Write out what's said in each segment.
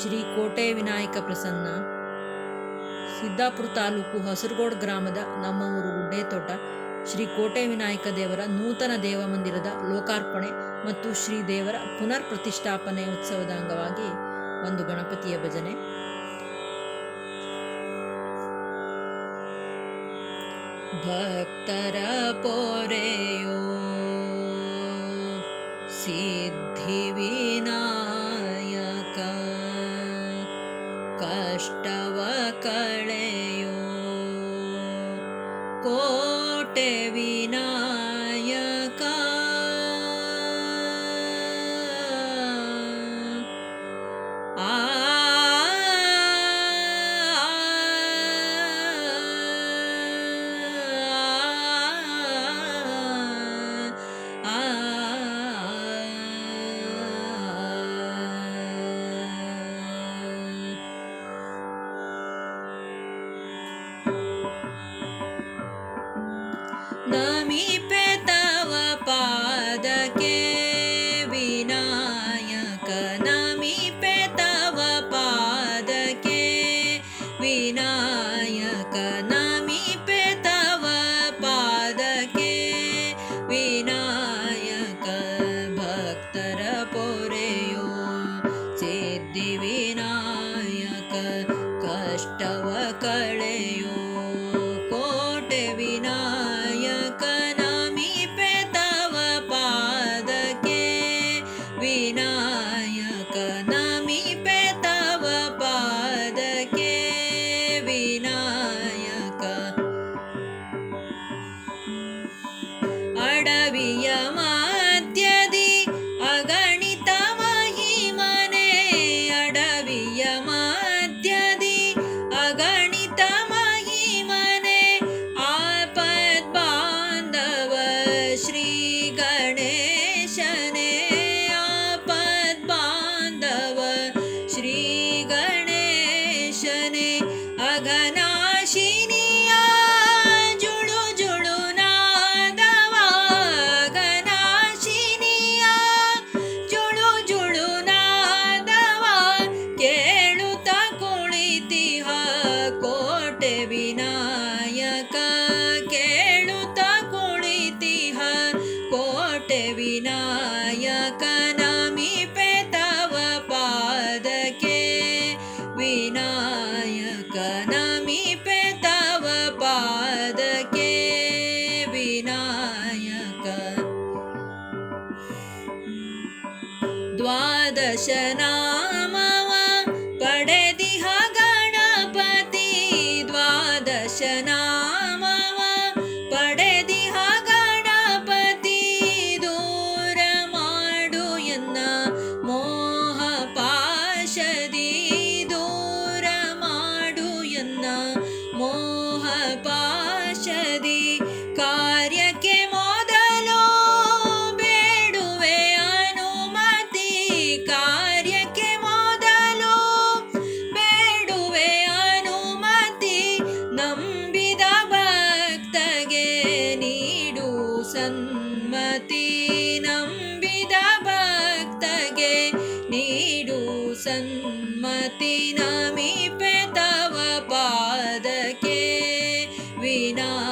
ಶ್ರೀ ಕೋಟೆ ವಿನಾಯಕ ಪ್ರಸನ್ನ, ಸಿದ್ದಾಪುರ ತಾಲೂಕು ಹಸರಗೋಡ್ ಗ್ರಾಮದ ನಮ್ಮ ಊರು ಗುಡ್ಡೇತೋಟ, ಶ್ರೀ ಕೋಟೆ ವಿನಾಯಕ ದೇವರ ನೂತನ ದೇವಮಂದಿರದ ಲೋಕಾರ್ಪಣೆ ಮತ್ತು ಶ್ರೀ ದೇವರ ಪುನರ್ ಪ್ರತಿಷ್ಠಾಪನೆ ಉತ್ಸವದ ಅಂಗವಾಗಿ ಒಂದು ಗಣಪತಿಯ ಭಜನೆ. ಭಕ್ತರ ಪೋರೆಯೋ ಸಿದ್ಧಿ दृष्टवा ನಮಿಪೆ ತವ ಪಾದಕ್ಕೆ ವಿನಾಯಕ ನಮಿಪೆ ತವ ಪಾದಕ್ಕೆ ವಿನಾಯಕ ನಮಿಪೆ ತವ ಪಾದಕ್ಕೆ ವಿನಾಯಕ विनायकनामि पे तव पादके। विनायकनामि पे तव पादके। विनायक। द्वादशना Bye.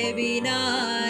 செவினாய்